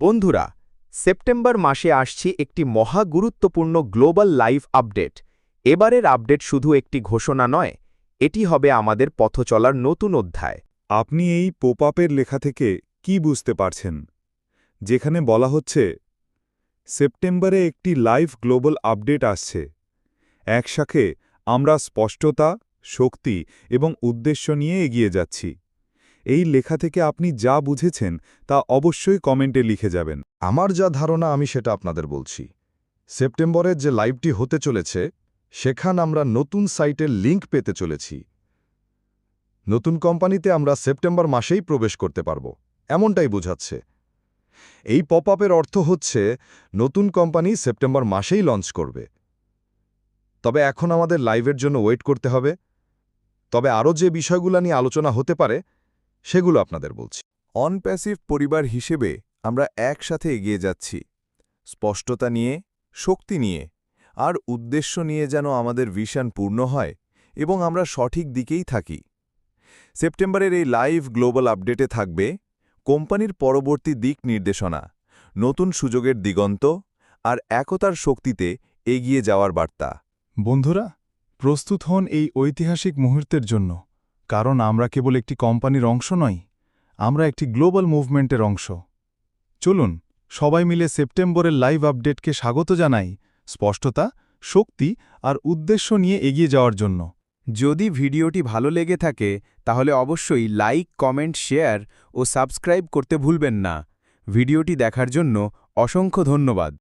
বন্ধুরা, সেপ্টেম্বর মাসে আসছি একটি মহা গুরুত্বপূর্ণ গ্লোবাল লাইভ আপডেট। এবারের আপডেট শুধু একটি ঘোষণা নয়, এটি হবে আমাদের পথ চলার নতুন অধ্যায়। আপনি এই পোপআপের লেখা থেকে কি বুঝতে পারছেন? যেখানে বলা হচ্ছে, সেপ্টেম্বরে একটি লাইভ গ্লোবাল আপডেট আসছে। একসাথে আমরা স্পষ্টতা, শক্তি এবং উদ্দেশ্য নিয়ে এগিয়ে যাচ্ছি। এই লেখা থেকে আপনি যা বুঝেছেন, তা অবশ্যই কমেন্টে লিখে যাবেন। আমার যা ধারণা, আমি সেটা আপনাদের বলছি। সেপ্টেম্বরের যে লাইভটি হতে চলেছে, সেখান আমরা নতুন সাইটের লিংক পেতে চলেছি। নতুন কোম্পানিতে আমরা সেপ্টেম্বর মাসেই প্রবেশ করতে পারব। এমনটাই বোঝাচ্ছে। এই পপ আপের অর্থ হচ্ছে, নতুন কোম্পানি সেপ্টেম্বর মাসেই লঞ্চ করবে। তবে এখন আমাদের লাইভের জন্য ওয়েট করতে হবে। তবে আরও যে বিষয়গুলো নিয়ে আলোচনা হতে পারে সেগুলো আপনাদের বলছি। অনপ্যাসিভ পরিবার হিসেবে আমরা একসাথে এগিয়ে যাচ্ছি। স্পষ্টতা নিয়ে, শক্তি নিয়ে, আর উদ্দেশ্য নিয়ে যেন আমাদের ভিশন পূর্ণ হয় এবং আমরা সঠিক দিকেই থাকি। সেপ্টেম্বরের এই লাইভ গ্লোবাল আপডেটে থাকবে কোম্পানির পরবর্তী দিক নির্দেশনা, নতুন সুযোগের দিগন্ত, আর একতার শক্তিতে এগিয়ে যাওয়ার বার্তা। বন্ধুরা, প্রস্তুত হন এই ঐতিহাসিক মুহূর্তের জন্য। কারণ আমরা কেবল একটি কোম্পানির অংশ নই, আমরা একটি গ্লোবাল মুভমেন্টের অংশ। চলুন, সবাই মিলে সেপ্টেম্বরের লাইভ আপডেটকে স্বাগত জানাই, স্পষ্টতা, শক্তি আর উদ্দেশ্য নিয়ে এগিয়ে যাওয়ার জন্য। যদি ভিডিওটি ভালো লেগে থাকে, তাহলে অবশ্যই লাইক, কমেন্ট, শেয়ার ও সাবস্ক্রাইব করতে ভুলবেন না। ভিডিওটি দেখার জন্য অসংখ্য ধন্যবাদ।